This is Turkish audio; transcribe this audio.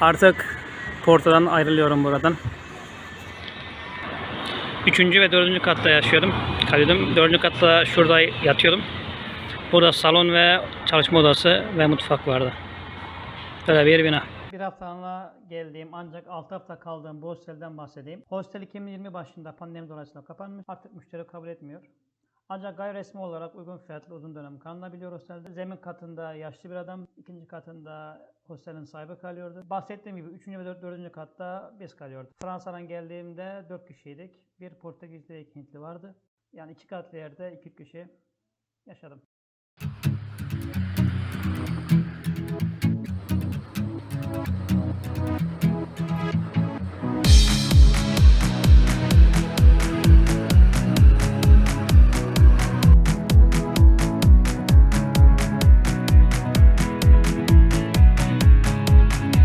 Artık Porto'dan ayrılıyorum buradan. Üçüncü ve dördüncü katta yaşıyordum. Kalıyordum. Dördüncü katta şurada yatıyordum. Burada salon ve çalışma odası ve mutfak vardı. Böyle bir bina. Bir haftalığına geldiğim ancak 6 hafta kaldığım bu hostelden bahsedeyim. Hostel 2020 başında pandemi dolayısıyla kapanmış. Artık müşteri kabul etmiyor. Ancak gayri resmi olarak uygun fiyatlı uzun dönem kalınabiliyor hostelde. Zemin katında yaşlı bir adam, ikinci katında hostelin sahibi kalıyordu. Bahsettiğim gibi 3. ve 4. katta biz kalıyorduk. Fransa'dan geldiğimde 4 kişiydik. Bir Portekizli, iki Hintli vardı. Yani iki katlı yerde 2 kişi yaşadım.